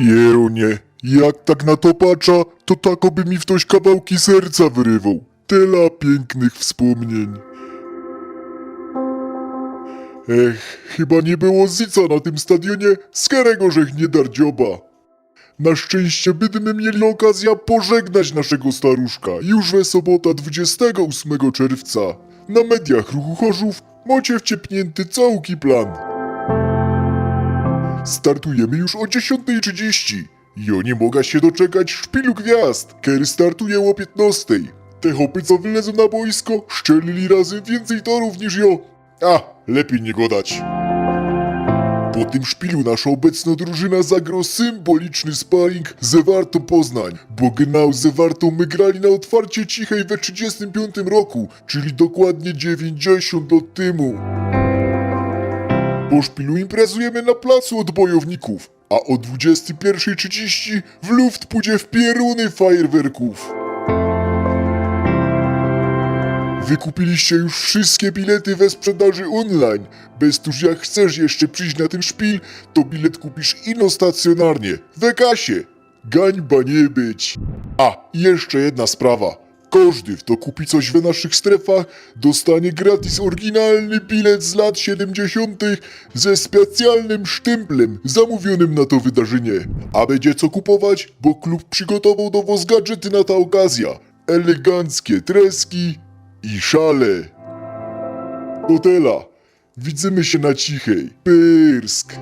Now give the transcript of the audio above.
Jerunie, jak tak na to patrza, to takoby mi ktoś kawałki serca wyrywał. Tyle pięknych wspomnień. Ech, chyba nie było zica na tym stadionie, z którego żech nie dar dzioba. Na szczęście będziemy mieli okazję pożegnać naszego staruszka już we sobota 28 czerwca. Na mediach ruchu Chorzów macie wciepnięty całki plan. Startujemy już o 10.30. Jo nie mogę się doczekać szpilu gwiazd, który startuje o 15.00. Te hopy co wylezą na boisko, szczelili razem więcej torów niż jo. A, lepiej nie godać. Po tym szpilu nasza obecna drużyna zagrał symboliczny sparring ze Wartą Poznań, bo genau ze Wartą my grali na otwarcie cichej we 35 roku, czyli dokładnie 90 lat temu. Po szpilu imprezujemy na placu od bojowników, a o 21.30 w luft pójdzie w pieruny fajerwerków. Wykupiliście już wszystkie bilety we sprzedaży online. Bez tuż jak chcesz jeszcze przyjść na ten szpil, to bilet kupisz ino stacjonarnie, we kasie. Gańba nie być. A, jeszcze jedna sprawa. Każdy, kto kupi coś w naszych strefach, dostanie gratis oryginalny bilet z lat 70. ze specjalnym sztymplem zamówionym na to wydarzenie. A będzie co kupować, bo klub przygotował do was gadżety na ta okazja. Eleganckie treski i szale. Hotela. Widzimy się na cichej. Pyrsk.